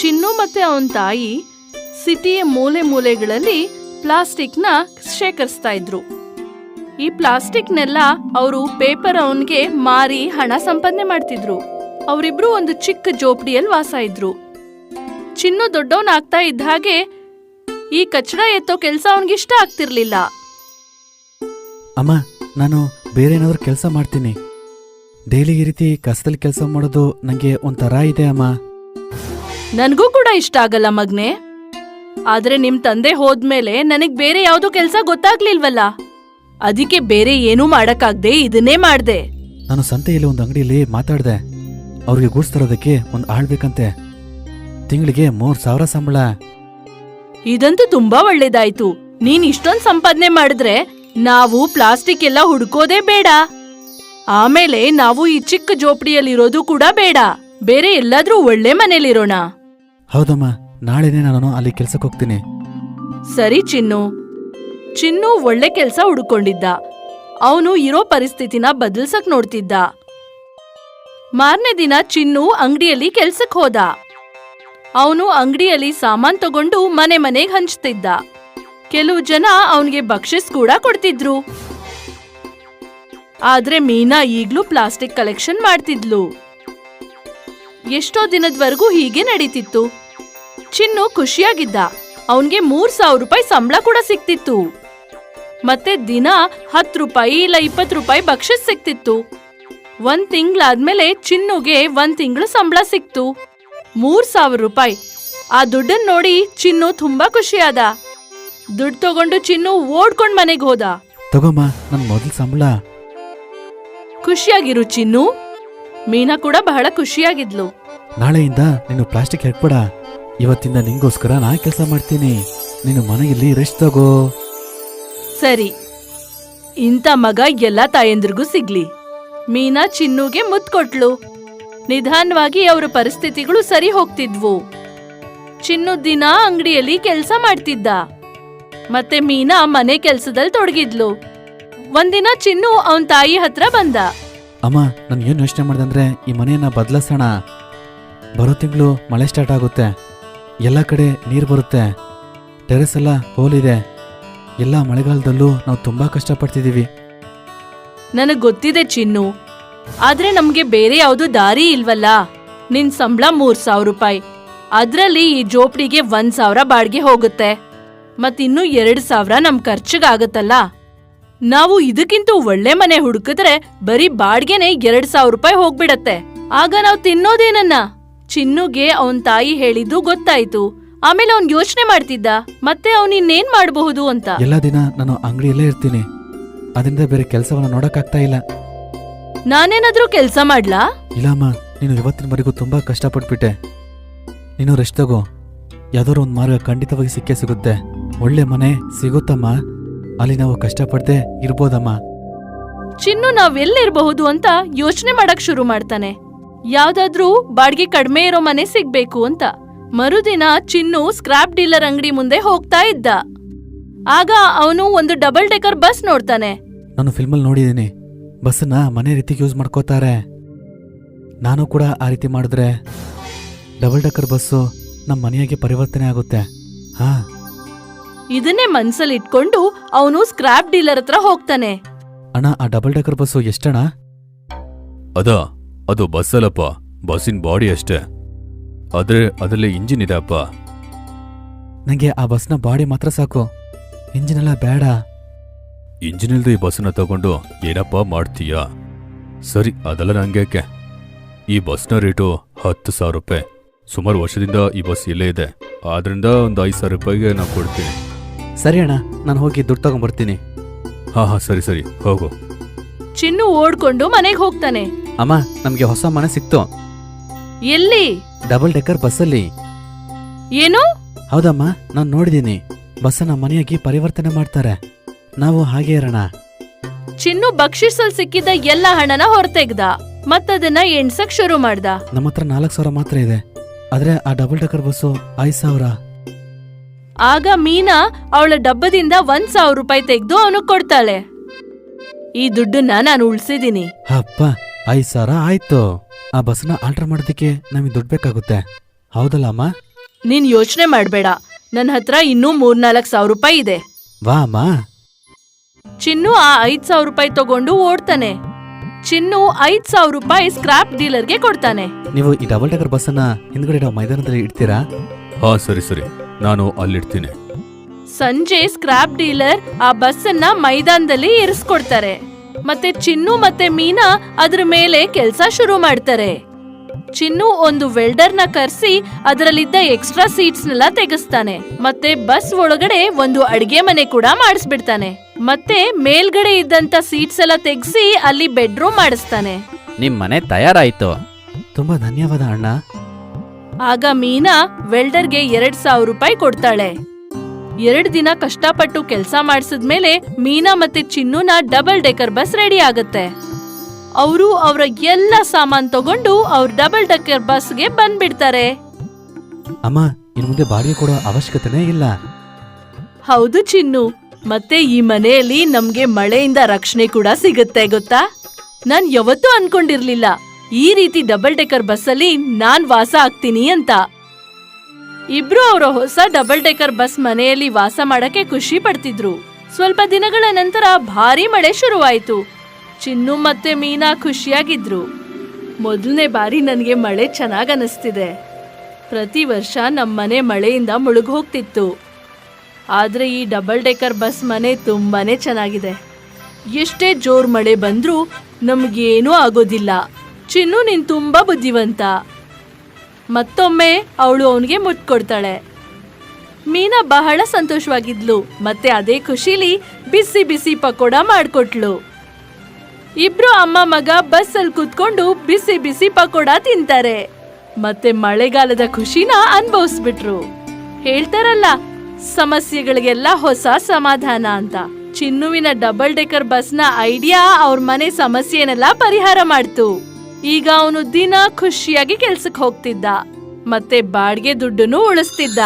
ಚಿನ್ನು ಮತ್ತೆ ಅವನ ತಾಯಿ ಸಿಟಿಯ ಮೂಲೆ ಮೂಲೆಗಳಲ್ಲಿ ಪ್ಲಾಸ್ಟಿಕ್ನ ಶೇಖರಿಸ್ತಾ ಇದ್ರು. ಈ ಪ್ಲಾಸ್ಟಿಕ್ನೆಲ್ಲ ಅವರು ಪೇಪರ್ ಅವನ್ಗೆ ಮಾರಿ ಹಣ ಸಂಪಾದನೆ ಮಾಡ್ತಿದ್ರು. ಅವರಿಬ್ರು ಒಂದು ಚಿಕ್ಕ ಜೋಪಡಿಯಲ್ಲಿ ವಾಸ ಇದ್ರು. ಚಿನ್ನು ದೊಡ್ಡವನಾಗ್ತಾ ಇದ್ದ ಹಾಗೆ ಈ ಕಚಡ ಎತ್ತೋ ಕೆಲಸ ಅವನಿಗಿಷ್ಟ ಆಗ್ತಿರ್ಲಿಲ್ಲ. ಅಮ್ಮ, ನಾನು ಬೇರೆ ಏನಾದ್ರೂ ಕೆಲಸ ಮಾಡ್ತೀನಿ. ಡೈಲಿ ಈ ರೀತಿ ಕಸದಲ್ಲಿ ಕೆಲಸ ಮಾಡೋದು ನನಗೆ ಒಂಥರ ಇದೆ ಅಮ್ಮ. ನನಗೂ ಕೂಡ ಇಷ್ಟ ಆಗಲ್ಲ ಮಗ್ನೆ. ಆದ್ರೆ ನಿಮ್ ತಂದೆ ಹೋದ್ಮೇಲೆ ನನಗ್ ಬೇರೆ ಯಾವ್ದೋ ಕೆಲ್ಸ ಗೊತ್ತಾಗ್ಲಿಲ್ವಲ್ಲ? ಅದಕ್ಕೆ ಬೇರೆ ಏನೂ ಮಾಡಕ್ಕಾಗ್ದೆ ಇದನ್ನೇ ಮಾಡ್ದೆ. ನಾನು ಸಂತೆಯಲ್ಲಿ ಒಂದು ಅಂಗಡಿಯಲ್ಲಿ ಮಾತಾಡ್ದೆ. ಅವ್ರಿಗೆ ಗೂಡ್ಸ್ ತರೋದಕ್ಕೆ ಒಂದು ಆಳ್ಬೇಕಂತೆ ತಿಂಗಳಿಗೆ ಮೂರ್ ಸಾವಿರ ಸಂಬಳ. ಇದಂತೂ ತುಂಬಾ ಒಳ್ಳೇದಾಯ್ತು. ನೀನ್ ಇಷ್ಟೊಂದ್ ಸಂಪಾದನೆ ಮಾಡಿದ್ರೆ ನಾವು ಪ್ಲಾಸ್ಟಿಕ್ ಎಲ್ಲ ಹುಡ್ಕೋದೇ ಬೇಡ. ಆಮೇಲೆ ನಾವು ಈ ಚಿಕ್ಕ ಜೋಪಡಿಯಲ್ಲಿರೋದು ಕೂಡ ಬೇಡ. ಬೇರೆ ಎಲ್ಲಾದ್ರೂ ಒಳ್ಳೆ ಮನೇಲಿರೋಣ. ಹೌದಮ್ಮ, ನಾಳೆನೇ ನಾನು ಅಲ್ಲಿ ಕೆಲ್ಸಕ್ಕೆ ಹೋಗ್ತೀನಿ. ಸರಿ ಚಿನ್ನು. ಚಿನ್ನು ಒಳ್ಳೆ ಕೆಲಸ ಹುಡುಕೊಂಡಿದ್ದ. ಅವನು ಇರೋ ಪರಿಸ್ಥಿತಿನ ಬದಲ್ಸಕ್ ನೋಡ್ತಿದ್ದ. ಮಾರನೇ ದಿನ ಚಿನ್ನು ಅಂಗಡಿಯಲ್ಲಿ ಕೆಲ್ಸಕ್ ಹೋದ. ಅವನು ಅಂಗಡಿಯಲ್ಲಿ ಸಾಮಾನ್ ತಗೊಂಡು ಮನೆ ಮನೆಗೆ ಹಂಚ್ತಿದ್ದ. ಕೆಲವು ಜನ ಅವನಿಗೆ ಬಕ್ಷಿಸ್ ಕೂಡ ಕೊಡ್ತಿದ್ರು. ಆದ್ರೆ ಮೀನಾ ಈಗ್ಲೂ ಪ್ಲಾಸ್ಟಿಕ್ ಕಲೆಕ್ಷನ್ ಮಾಡ್ತಿದ್ಲು. ಎಷ್ಟೋ ದಿನದವರೆಗೂ ಹೀಗೆ ನಡೀತಿತ್ತು. ಚಿನ್ನು ಖುಷಿಯಾಗಿದ್ದ. ಅವನ್ಗೆ ಮೂರ್ ಸಾವಿರ ರೂಪಾಯಿ ಸಂಬಳ ಕೂಡ ಸಿಕ್ತಿತ್ತು. ಮತ್ತೆ ದಿನ ಹತ್ತು ರೂಪಾಯಿ ಇಲ್ಲ ಇಪ್ಪತ್ತು ರೂಪಾಯಿ ಬಕ್ಷಿಸ್ ಸಿಕ್ತಿತ್ತು. ಒಂದ್ ತಿಂಗಳಾದ್ಮೇಲೆ ಚಿನ್ನುಗೆ ಒಂದ್ ತಿಂಗಳು ಸಂಬಳ ಸಿಕ್ತು. ಮೂರ್ ಸಾವಿರ ರೂಪಾಯಿ. ಆ ದುಡ್ಡನ್ ನೋಡಿ ಚಿನ್ನು ತುಂಬಾ ಖುಷಿಯಾದ. ದುಡ್ಡು ತಗೊಂಡು ಚಿನ್ನು ಓಡ್ಕೊಂಡ್ ಮನೆಗೆ ಹೋದ. ತಗೋಮ್ಮ ನನ್ ಮೊದಲ ಸಂಬಳ. ಖುಷಿಯಾಗಿರು ಚಿನ್ನು. ಮೀನಾ ಕೂಡ ಬಹಳ ಖುಷಿಯಾಗಿದ್ಲು. ನಾಳೆಯಿಂದ ನೀನು ಪ್ಲಾಸ್ಟಿಕ್ ಹೆಕ್ಬೇಡ ಇವತ್ತಿಂದ ನಿಂಗೋಸ್ಕರ ನಾ ಕೆಲಸ ಮಾಡ್ತೀನಿ. ನೀನು ಮನೆಯಲ್ಲಿ ರೆಸ್ಟ್ ತಗೋ. ಸರಿ. ಇಂಥ ಮಗ ಎಲ್ಲ ತಾಯಂದ್ರಿಗೂ ಸಿಗ್ಲಿ. ಮೀನಾ ಚಿನ್ನುಗೆ ಮುತ್ ಕೊಟ್ಲು. ನಿಧಾನವಾಗಿ ಅವರ ಪರಿಸ್ಥಿತಿಗಳು ಸರಿ ಹೋಗ್ತಿದ್ವು. ಚಿನ್ನು ದಿನ ಅಂಗಡಿಯಲ್ಲಿ ಕೆಲಸ ಮಾಡ್ತಿದ್ದ. ಮತ್ತೆ ಮೀನಾ ಮನೆ ಕೆಲಸದಲ್ಲಿ ತೊಡಗಿದ್ಲು. ಒಂದಿನ ಚಿನ್ನು ಅವನ್ ತಾಯಿ ಹತ್ರ ಬಂದ. ಅಮ್ಮ, ನಾನು ಏನು ಯೋಚನೆ ಮಾಡ್ದಂದ್ರೆ ಈ ಮನೆಯನ್ನ ಬದಲಾಯಿಸೋಣ ಬರೋ ತಿಂಗಳು ಮಳೆ ಸ್ಟಾರ್ಟ್ ಆಗುತ್ತೆ. ಎಲ್ಲ ಕಡೆ ನೀರು ಬರುತ್ತೆ. ಟೆರೆಸ್ ಎಲ್ಲ ಹೋಲಿದೆ ಎಲ್ಲ ಮಳೆಗಾಲದಲ್ಲೂ ನಾವು ತುಂಬ ಕಷ್ಟಪಡ್ತಿದ್ದೀವಿ ನನಗೆ ಗೊತ್ತಿದೆ ಚಿನ್ನು. ಆದ್ರೆ ನಮಗೆ ಬೇರೆ ಯಾವ್ದು ದಾರಿ ಇಲ್ವಲ್ಲ? ನಿನ್ ಸಂಬಳ ಮೂರ್ ಸಾವಿರ ರೂಪಾಯಿ. ಅದರಲ್ಲಿ ಈ ಜೋಪಡಿಗೆ ಒಂದು ಸಾವಿರ ಬಾಡಿಗೆ ಹೋಗುತ್ತೆ. ಮತ್ತಿನ್ನೂ ಎರಡು ಸಾವಿರ ನಮ್ ಖರ್ಚಿಗಾಗತ್ತಲ್ಲ? ನಾವು ಇದಕ್ಕಿಂತ ಒಳ್ಳೆ ಮನೆ ಹುಡುಕಿದ್ರೆ ಬರೀ ಬಾಡ್ಗೆನೆ ಎರಡ್ ಸಾವಿರ ರೂಪಾಯಿ ಹೋಗ್ಬಿಡತ್ತೆ. ಆಗ ನಾವ್ ತಿನ್ನೋದೇನನ್ನ? ಚಿನ್ನುಗೆ ಅವನ್ ತಾಯಿ ಹೇಳಿದ್ದು ಗೊತ್ತಾಯ್ತು. ಆಮೇಲೆ ಅವ್ನ್ ಯೋಚನೆ ಮಾಡ್ತಿದ್ದ. ಮತ್ತೆ ಅವನ್ ಇನ್ನೇನ್ ಮಾಡಬಹುದು ಅಂತ? ಎಲ್ಲ ದಿನ ನಾನು ಅಂಗಡಿಯಲ್ಲೇ ಇರ್ತೀನಿ. ಅದರಿಂದ ಬೇರೆ ಕೆಲಸವನ್ನ ನೋಡಕ್ಕಾಗ್ತಾ ಇಲ್ಲ. ನಾನೇನಾದ್ರೂ ಕೆಲಸ ಮಾಡ್ಲಾ? ಇಲ್ಲಮ್ಮ ನೀನು ಇವತ್ತಿನವರೆಗೂ ತುಂಬಾ ಕಷ್ಟಪಟ್ಬಿಟ್ಟೆ. ನೀನು ರೆಸ್ಟ್ ತಗೋ. ಯಾವ್ದಾದ್ರು ಒಂದು ಮಾರ್ಗ ಖಂಡಿತವಾಗಿ ಸಿಕ್ಕೇ ಸಿಗುತ್ತೆ. ಒಳ್ಳೆ ಮನೆ ಸಿಗುತ್ತಮ್ಮ. ಅಲ್ಲಿ ನಾವು ಕಷ್ಟಪಡದೆ ಇರ್ಬೋದಮ್ಮ. ಚಿನ್ನು ನಾವೆಲ್ಲಿರಬಹುದು ಅಂತ ಯೋಚನೆ ಮಾಡಕ್ ಶುರು ಮಾಡ್ತಾನೆ. ಯಾವ್ದಾದ್ರೂ ಬಾಡಿಗೆ ಕಡಿಮೆ ಇರೋ ಮನೆ ಸಿಗ್ಬೇಕು ಅಂತ. ಮರುದಿನ ಚಿನ್ನು ಸ್ಕ್ರಾಪ್ ಡೀಲರ್ ಅಂಗಡಿ ಮುಂದೆ ಹೋಗ್ತಾ ಇದ್ದ. ಆಗ ಅವನು ಒಂದು ಡಬಲ್ ಡೆಕರ್ ಬಸ್ ನೋಡ್ತಾನೆ. ನಾನು ಫಿಲ್ಮಲ್ಲಿ ನೋಡಿದ್ದೀನಿ ಬಸ್ಸನ್ನ ಮನೆ ರೀತಿ ಯೂಸ್ ಮಾಡ್ಕೋತಾರೆ. ನಾನು ಕೂಡ ಆ ರೀತಿ ಮಾಡಿದ್ರೆ ಡಬಲ್ ಡೆಕರ್ ಬಸ್ಸು ನಮ್ಮ ಮನೆಯಾಗೆ ಪರಿವರ್ತನೆ ಆಗುತ್ತೆ. ಹಾ. ಇದನ್ನೇ ಮನ್ಸಲ್ಲಿ ಇಟ್ಕೊಂಡು ಅವನು ಸ್ಕ್ರಾಪ್ ಡೀಲರ್ ಹತ್ರ ಹೋಗ್ತಾನೆ. ಅಣ್ಣ ಆ ಡಬಲ್ ಡೆಕರ್ ಬಸ್ಸು ಎಷ್ಟಣ್ಣ? ಅದ ಅದು ಬಸ್ ಅಲ್ಲಪ್ಪ ಬಸ್ಸಿನ ಬಾಡಿ ಅಷ್ಟೇ. ಆದ್ರೆ ಅದರಲ್ಲಿ ಇಂಜಿನ್ ಇದೆ ಅಪ್ಪ. ನನಗೆ ಆ ಬಸ್ನ ಬಾಡಿ ಮಾತ್ರ ಸಾಕು. ಇಂಜಿನ್ ಎಲ್ಲ ಬೇಡ. ಇಂಜಿನ್ ಇಲ್ದು ಈ ಬಸ್ಸನ್ನ ತಗೊಂಡು ಏನಪ್ಪ ಮಾಡ್ತೀಯಾ? ಸರಿ ಅದೆಲ್ಲ ನಂಗೇಕೆ ಈ ಬಸ್ನ ರೇಟು ಹತ್ತು ಸಾವಿರ ರೂಪಾಯಿ. ಸುಮಾರು ವರ್ಷದಿಂದ ಈ ಬಸ್ ಇಲ್ಲೇ ಇದೆ. ಆದ್ರಿಂದ ಒಂದು ಐದು ಸಾವಿರ ರೂಪಾಯಿಗೆ ನಾನು ಕೊಡ್ತೀನಿ. ಸರಿ ಅಣ್ಣ ನಾನು ಹೋಗಿ ದುಡ್ಡು ತಗೊಂಡ್ಬರ್ತೀನಿ ಹಾ ಹಾ ಸರಿ ಸರಿ ಹೋಗು. ಚಿನ್ನು ಓಡ್ಕೊಂಡು ಮನೆಗೆ ಹೋಗ್ತಾನೆ. ಅಮ್ಮ ನಮಗೆ ಹೊಸ ಮನೆ ಸಿಕ್ತು. ಎಲ್ಲಿ? ಡಬಲ್ ಡೆಕ್ಕರ್ ಬಸ್ಸಲ್ಲಿ. ಏನು? ಹೌದಮ್ಮ ನಾನು ನೋಡಿದ್ದೀನಿ ಬಸ್ಸನ್ನ ಮನೆಯಾಗಿ ಪರಿವರ್ತನೆ ಮಾಡ್ತಾರೆ. ನಾವು ಹಾಗೆ ಇರೋಣ. ಚಿನ್ನು ಬಕ್ಷಿಸಲ್ ಸಿಕ್ಕಿದ ಎಲ್ಲ ಹಣನ ಹೊರತೆಗ್ದ. ಮತ್ತದನ್ನ ಎಣ್ಸಕ್ ಶುರು ಮಾಡ್ದ. ನಮ್ಮ ಹತ್ರ ನಾಲ್ಕು ಸಾವಿರ ಮಾತ್ರ ಇದೆ. ಆದ್ರೆ ಆ ಡಬಲ್ ಡೆಕ್ಕರ್ ಬಸ್ಸು ಐದು ಸಾವಿರ. ಆಗ ಮೀನಾ ಅವಳ ಡಬ್ಬದಿಂದ ಒಂದ್ ಸಾವಿರ ರೂಪಾಯಿ ತೆಗೆದು ಅವನು ಕೊಡ್ತಾಳೆ. ಈ ದುಡ್ಡನ್ನ ನಾನು ಉಳಿಸಿದೀನಿ. ಅಪ್ಪ ಐದು ಸಾವಿರ ಆಯ್ತು. ಆ ಬಸ್ನ ಆಲ್ಟರ್ ಮಾಡೋದಕ್ಕೆ ನಮಗೆ ದುಡ್ಡು ಬೇಕಾಗುತ್ತೆ. ಹೌದಲ್ಲ ಅಮ್ಮ? ನೀನ್ ಯೋಚನೆ ಮಾಡಬೇಡ. ನನ್ನ ಹತ್ರ ಇನ್ನೂ ಮೂರ್ನಾಲ್ಕು ಸಾವಿರ ರೂಪಾಯಿ ಇದೆ. ವಾ ಅಮ್ಮ. ಚಿನ್ನು ಆ ಐದ್ ಸಾವಿರ ರೂಪಾಯಿ ತಗೊಂಡು ಓಡ್ತಾನೆ. ಚಿನ್ನು ಐದ್ ಸಾವಿರ ರೂಪಾಯಿ ಸ್ಕ್ರಾಪ್ ಡೀಲರ್ಗೆ ಕೊಡ್ತಾನೆ. ನೀವು ಈ ಡಬಲ್ ಡೆಕರ್ ಬಸ್ಸನ್ನ ಹಿಂದ್ಗಡೆ ಇರೋ ಮೈದಾನದಲ್ಲಿ ಇಡ್ತೀರಾ? ಹಾ ಸರಿ ಸರಿ. ನಾನು ಅಲ್ಲಿಡ್ತೀನಿ. ಸಂಜೆ ಸ್ಕ್ರಾಪ್ ಡೀಲರ್ ಆ ಬಸ್ ಅನ್ನ ಮೈದಾನದಲ್ಲಿ ಇರಿಸ್ಕೊಡ್ತಾರೆ. ಮತ್ತೆ ಚಿನ್ನು ಮತ್ತೆ ಮೀನಾ ಅದ್ರ ಮೇಲೆ ಕೆಲಸ ಶುರು ಮಾಡ್ತಾರೆ. ಚಿನ್ನು ಒಂದು ವೆಲ್ಡರ್ನ ಕರೆಸಿ ಅದರಲ್ಲಿದ್ದ ಎಕ್ಸ್ಟ್ರಾ ಸೀಟ್ಸ್ನೆಲ್ಲ ತೆಗೆಸ್ತಾನೆ. ಮತ್ತೆ ಬಸ್ ಒಳಗಡೆ ಒಂದು ಅಡಿಗೆ ಮನೆ ಕೂಡ ಮಾಡಿಸ್ಬಿಡ್ತಾನೆ. ಮತ್ತೆ ಮೇಲ್ಗಡೆ ಇದ್ದಂತ ಸೀಟ್ಸ್ ಎಲ್ಲ ತೆಗೆಸಿ ಅಲ್ಲಿ ಬೆಡ್ರೂಮ್ ಮಾಡಿಸ್ತಾನೆ. ನಿಮ್ ಮನೆ ತಯಾರಾಯ್ತು. ತುಂಬಾ ಧನ್ಯವಾದ ಅಣ್ಣ. ಆಗ ಮೀನಾ ವೆಲ್ಡರ್ಗೆ ಎರಡ್ ಸಾವಿರ ರೂಪಾಯಿ ಕೊಡ್ತಾಳೆ. ಎರಡ್ ದಿನ ಕಷ್ಟಪಟ್ಟು ಕೆಲಸ ಮಾಡಿಸಿದ್ಮೇಲೆ ಮೀನಾ ಮತ್ತೆ ಚಿನ್ನುನ ಡಬಲ್ ಡೆಕರ್ ಬಸ್ ರೆಡಿ ಆಗುತ್ತೆ. ಅವರು ಅವರ ಎಲ್ಲ ಸಾಮಾನ್ ತಗೊಂಡು ಅವ್ರ ಡಬಲ್ ಡೆಕರ್ ಬಸ್ಗೆ ಬಂದ್ಬಿಡ್ತಾರೆ. ಅಮ್ಮ ಇನ್ ಮುಂದೆ ಬಾಡಿಗೆ ಕೊಡೋ ಅವಶ್ಯಕತೆನೇ ಇಲ್ಲ. ಹೌದು ಚಿನ್ನು ಮತ್ತೆ ಈ ಮನೆಯಲ್ಲಿ ನಮ್ಗೆ ಮಳೆಯಿಂದ ರಕ್ಷಣೆ ಕೂಡ ಸಿಗುತ್ತೆ ಗೊತ್ತಾ? ನಾನ್ ಯಾವತ್ತೂ ಅನ್ಕೊಂಡಿರ್ಲಿಲ್ಲ. ಈ ರೀತಿ ಡಬಲ್ ಡೆಕರ್ ಬಸ್ಸಲ್ಲಿ ನಾನ್ ವಾಸ ಆಗ್ತೀನಿ ಅಂತ. ಇಬ್ರು ಅವರ ಹೊಸ ಡಬಲ್ ಡೆಕರ್ ಬಸ್ ಮನೆಯಲ್ಲಿ ವಾಸ ಮಾಡಕ್ಕೆ ಖುಷಿ ಪಡ್ತಿದ್ರು. ಸ್ವಲ್ಪ ದಿನಗಳ ನಂತರ ಭಾರಿ ಮಳೆ ಶುರುವಾಯಿತು. ಚಿನ್ನು ಮತ್ತೆ ಮೀನಾ ಖುಷಿಯಾಗಿದ್ರು. ಮೊದಲನೇ ಬಾರಿ ನನಗೆ ಮಳೆ ಚೆನ್ನಾಗ್ ಅನಿಸ್ತಿದೆ. ಪ್ರತಿ ವರ್ಷ ನಮ್ಮನೆ ಮಳೆಯಿಂದ ಮುಳುಗ್ ಹೋಗ್ತಿತ್ತು. ಆದ್ರೆ ಈ ಡಬಲ್ ಡೆಕರ್ ಬಸ್ ಮನೆ ತುಂಬಾನೇ ಚೆನ್ನಾಗಿದೆ. ಎಷ್ಟೇ ಜೋರ್ ಮಳೆ ಬಂದ್ರೂ ನಮ್ಗೇನೂ ಆಗೋದಿಲ್ಲ. ಚಿನ್ನು ನೀನು ತುಂಬಾ ಬುದ್ಧಿವಂತ. ಮತ್ತೊಮ್ಮೆ ಅವಳು ಅವನಿಗೆ ಮುಟ್ಕೊಡ್ತಾಳೆ ಕೊಡ್ತಾಳೆ. ಮೀನಾ ಬಹಳ ಸಂತೋಷವಾಗಿದ್ಲು, ಮತ್ತೆ ಅದೇ ಖುಷಿಲಿ ಬಿಸಿ ಬಿಸಿ ಪಕೋಡ ಮಾಡ್ಕೊಟ್ಲು. ಇಬ್ರು ಅಮ್ಮ ಮಗ ಬಸ್ ಅಲ್ಲಿ ಕೂತ್ಕೊಂಡು ಬಿಸಿ ಬಿಸಿ ಪಕೋಡ ತಿಂತಾರೆ. ಮತ್ತೆ ಮಳೆಗಾಲದ ಖುಷಿನ ಅನ್ಭವಿಸ್ಬಿಟ್ರು. ಹೇಳ್ತಾರಲ್ಲ, ಸಮಸ್ಯೆಗಳಿಗೆಲ್ಲ ಹೊಸ ಸಮಾಧಾನ ಅಂತ. ಚಿನ್ನುವಿನ ಡಬಲ್ ಡೆಕರ್ ಬಸ್ನ ಐಡಿಯಾ ಅವ್ರ ಮನೆ ಸಮಸ್ಯೆನೆಲ್ಲ ಪರಿಹಾರ ಮಾಡ್ತು. ಈಗ ಅವನು ದಿನ ಖುಷಿಯಾಗಿ ಕೆಲ್ಸಕ್ಕೆ ಹೋಗ್ತಿದ್ದ ಮತ್ತೆ ಬಾಡಿಗೆ ದುಡ್ಡನ್ನು ಉಳಿಸ್ತಿದ್ದ.